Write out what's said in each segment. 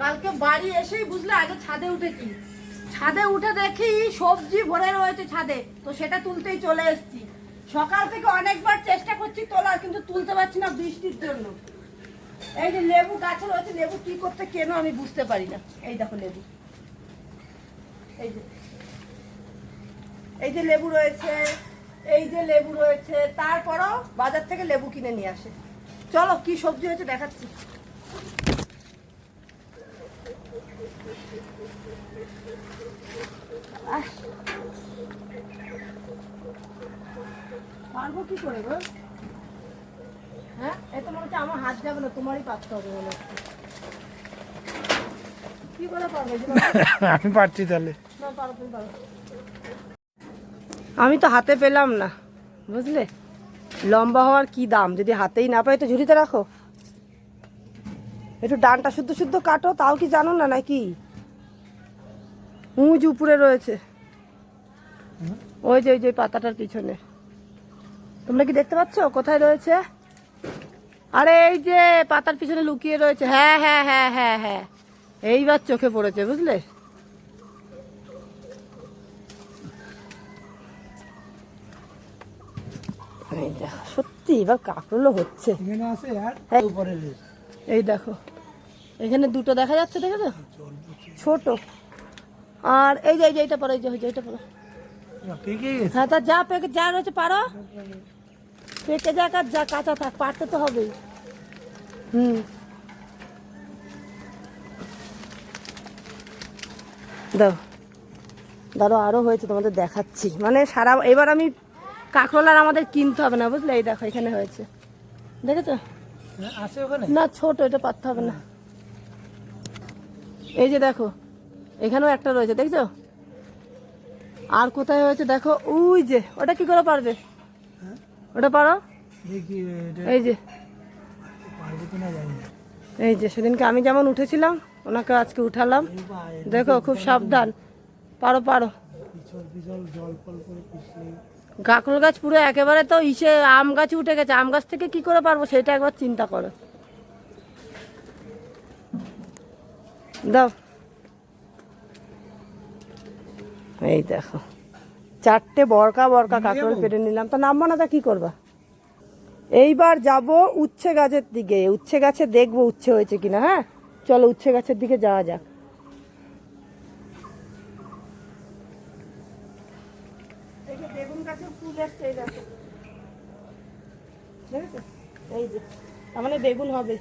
কালকে বাড়ি এসেই বুঝলে আগে ছাদে উঠেছি। ছাদে উঠে দেখি সবজি ভরে রয়েছে ছাদে, তো সেটা তুলতেই চলে এসেছি। সকাল থেকে অনেকবার চেষ্টা করছি তোলার, কিন্তু তুলতে পারছি না বৃষ্টির জন্য। এই যে লেবু গাছে রয়েছে, লেবু কি করতে কেন আমি বুঝতে পারি না। এই দেখো লেবু। এই যে এই যে লেবু রয়েছে, এই যে লেবু রয়েছে, তারপরও বাজার থেকে লেবু কিনে নিয়ে আসে। চলো কি সবজি হয়েছে দেখাচ্ছি। পারব কি করে গো? হ্যাঁ এত মনে হচ্ছে আমার হাত যাবে না তোমারই পারতে হবে মনে হচ্ছে। কি করে পারবে? আমি পারছি তাহলে। না, পারো, তুমি পারো। আমি তো হাতে পেলাম না বুঝলে? লম্বা হওয়ার কি দাম? যদি হাতেই না পাই তো ঝুড়িতে রাখো। একটু ডানটা শুদ্ধ শুদ্ধ কাটো তাও কি জানো না নাকি? উঁচ উপরে রয়েছে। ওই যে ওই যে পাতাটার পিছনে। তোমরা কি দেখতে পাচ্ছ? কোথায় রয়েছে? আরে এই যে পাতার পিছনে লুকিয়ে রয়েছে। হ্যাঁ হ্যাঁ হ্যাঁ হ্যাঁ হ্যাঁ। এইবার চোখে পড়েছে বুঝলে? সত্যি এবার কাকরোলও হচ্ছে। হ্যাঁ। এই দেখো। এখানে দুটো দেখা যাচ্ছে দেখেছ? ছোট। আর এই যে এই যে এইটা পড়ো এই যে এই যে এইটা পড়ো। হ্যাঁ তা যা পেকে যা রয়েছে পারো। পেকে যাক আর যা কাঁচা থাক পারতে তো হবেই। হুম। দাও। দাঁড়ো আরও হয়েছে তোমাদের দেখাচ্ছি। মানে সারা এবার আমি কাঁকরোলার আমাদের কিনতে হবে না বুঝলে? এই দেখো এখানে হয়েছে। দেখেছ? হ্যাঁ, না ছোট এটা পারতে হবে না। এই যে দেখো এখানেও একটা রয়েছে দেখছ? আর কোথায় হয়েছে দেখো? ওই যে ওটা কি করে পারবে? ওটা পারো? এই যে। এই যে সেদিনকে আমি যেমন উঠেছিলাম ওনাকে আজকে উঠালাম। দেখো খুব সাবধান। পারো পারো। কাকরোল গাছ পুরো একেবারে তো ইসে আম গাছ উঠে গেছে। আম গাছ থেকে কি করে পারব সেটা একবার চিন্তা করো। দাও। এই দেখো। চারটে বরকা বরকা কাকরোল পেরে নিলাম। তা নামবো না তা কি করবা? এইবার যাব উচ্ছে গাছের দিকে। উচ্ছে গাছে দেখব উচ্ছে হয়েছে কিনা হ্যাঁ? চলো উচ্ছে গাছের দিকে যাওয়া যাক। এই যে তার মানে বেগুন হবে।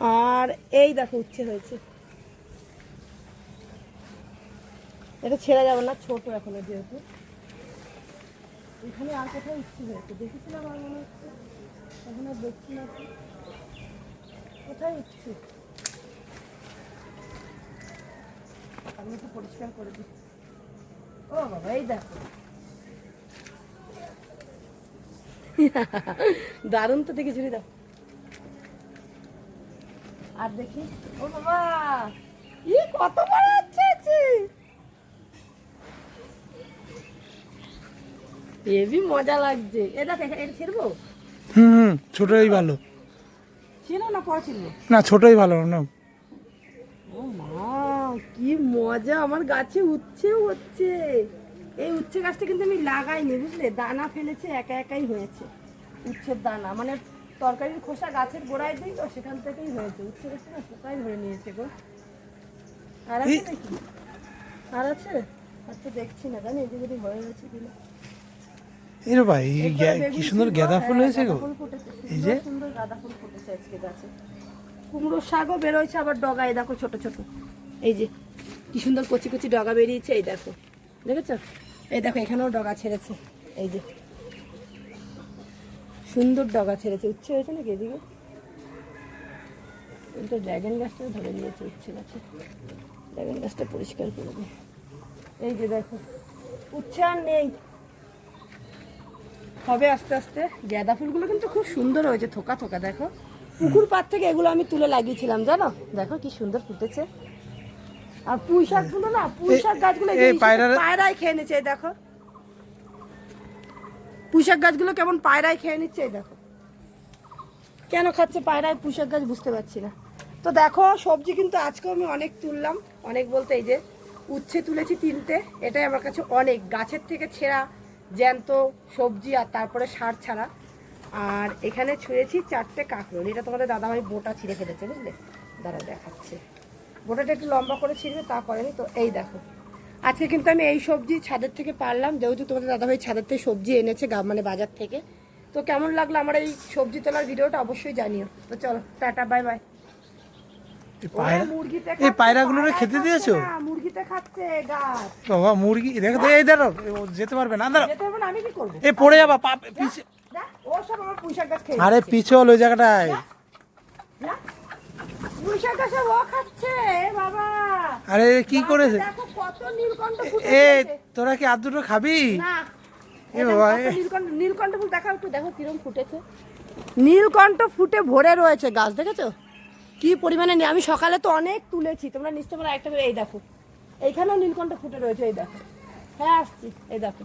আর এই দেখো, উচ্ছে হয়েছে। এটা ছেড়ে যাবে না, ছোট এখনও যেহেতু। এখানে আর কোথাও উচ্ছে হয়েছে। দেখেছিলাম আমার মনে হচ্ছে, এখন আর দেখছি না। কোথায় উচ্ছে? আমি একটু পরিষ্কার করে দিচ্ছি ও বাবা, এই দেখো। দারুণ তো দেখে ঝুড়ি দাও আর দেখি। ও বাবা! ই কত বড় হচ্ছে হেবি মজা লাগছে। এ দেখ এটা এটা ছেড়বো? হুম হুম ছোটই ভালো। ছিল না পড়া ছিল না ছোটই ভালো না ও মা কি মজা আমার গাছে উচ্ছে হচ্ছে। এই উচ্ছে গাছটা কিন্তু আমি লাগাইনি বুঝলে? দানা ফেলেছে একা একাই হয়েছে। উচ্ছের দানা মানে তরকারির খোসা গাছের গোড়ায় দিই তো সেখান থেকেই হয়েছে। উচ্ছে গাছটা না পোকাই ধরে নিয়েছে গো। আর আছে নাকি আর আছে? আর তো দেখছি না জানি এই যে যদি হয়ে গেছে কিনা। এর ভাই কি সুন্দর গাঁদা ফুল হ্যাঁ, হয়েছে গো। এই যে? সুন্দর গাঁদা ফুল ফুটেছে আজকে গাছে। কুমড়োর শাকও বেরোয়ছে আবার ডগায় দেখো ছোট ছোট। এই যে কি সুন্দর কচি কচি ডগা বেরিয়েছে এই দেখো। দেখেছ? এই দেখো এখানেও ডগা ছেড়েছে। এই যে সুন্দর ডগা ছেড়েছে উচ্ছে হয়েছে নাকি এদিকে? এটা ড্রাগন গাছটা ধরে নিয়েছে উচ্ছে গাছে। ড্রাগন গাছটা পরিষ্কার করে দিই এই যে দেখো উচ্ছে আর নেই। হবে আস্তে আস্তে। গাঁদা ফুলগুলো কিন্তু খুব সুন্দর হয়েছে থোকা থোকা দেখো। পুকুর পাড় থেকে এগুলো আমি তুলে লাগিয়েছিলাম জানো? দেখো কি সুন্দর ফুটেছে। আর পুঁই শাকগুলো না পুঁই শাক গাছগুলো পায়রায় খেয়ে এই দেখো। পুঁই শাক গাছগুলো কেমন পায়রায় খেয়ে নিচ্ছে এই দেখো। কেন খাচ্ছে পায়রায়? পুঁই শাক গাছ বুঝতে পারছি না। তো দেখো, সবজি কিন্তু আজকেও আমি অনেক তুললাম। অনেক বলতে এই যে উচ্ছে তুলেছি তিনটে। এটাই আমার কাছে অনেক। গাছের থেকে ছেঁড়া জ্যান্ত সবজি আর তারপরে সার ছাড়া। আর এখানে ছুঁয়েছি চারটে কাঁকরোল। এটা তোমাদের দাদাভাই বোটা ছিঁড়ে ফেলেছে, বুঝলে? দাঁড়া দেখাচ্ছে। বোটাটা একটু লম্বা করে ছিঁড়বে, তা করেনি। তো এই দেখো আজকে কিন্তু আমি এই সবজি ছাদের থেকে পারলাম। যেহেতু তোমাদের দাদাভাই ছাদের থেকে সবজি এনেছে মানে বাজার থেকে। তো কেমন লাগল আমার এই সবজি তোলার ভিডিওটা অবশ্যই জানিও। তো চলো টাটা বাই বাই। এই পায়রাগুলোরে খেতে দিয়েছ? না, মুরগিতে খাচ্ছে গাছ। বাবা মুরগি দেখো এই দাঁড়াও ও যেতে পারবে না দাঁড়াও। যেতে হবে না আমি কি করব? এই পড়ে যাবা পা পিছে ও সব আমার পুঁইশাক গাছ খেয়ে আরে। পিছল ওই জায়গাটায়। আরে কি করেছে? এ তোরা কি আর দুটো খাবি? এ বাবা, নীলকণ্ঠ ফুল দেখাও একটু দেখো কিরম ফুটেছে। নীলকণ্ঠ ফুটে ভরে রয়েছে গাছ দেখেছ? কি পরিমাণে নেই আমি সকালে তো অনেক তুলেছি তোমরা নিশ্চয় তোমরা একটা এই দেখো। এইখানেও নীলকণ্ঠ ফুটে রয়েছে এই দেখো। হ্যাঁ আসছি এই দেখো।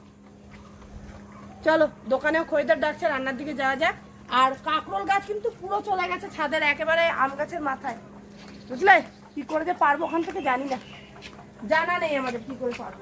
চলো দোকানেও খরিদার ডাকছে রান্নার দিকে যাওয়া যাক। আর কাঁকরোল গাছ কিন্তু পুরো চলে গেছে ছাদের একেবারে আম গাছের মাথায়। বুঝলে? কি করে যে পারব ওখান থেকে জানি না। জানা নেই আমাদের কি করে পারব।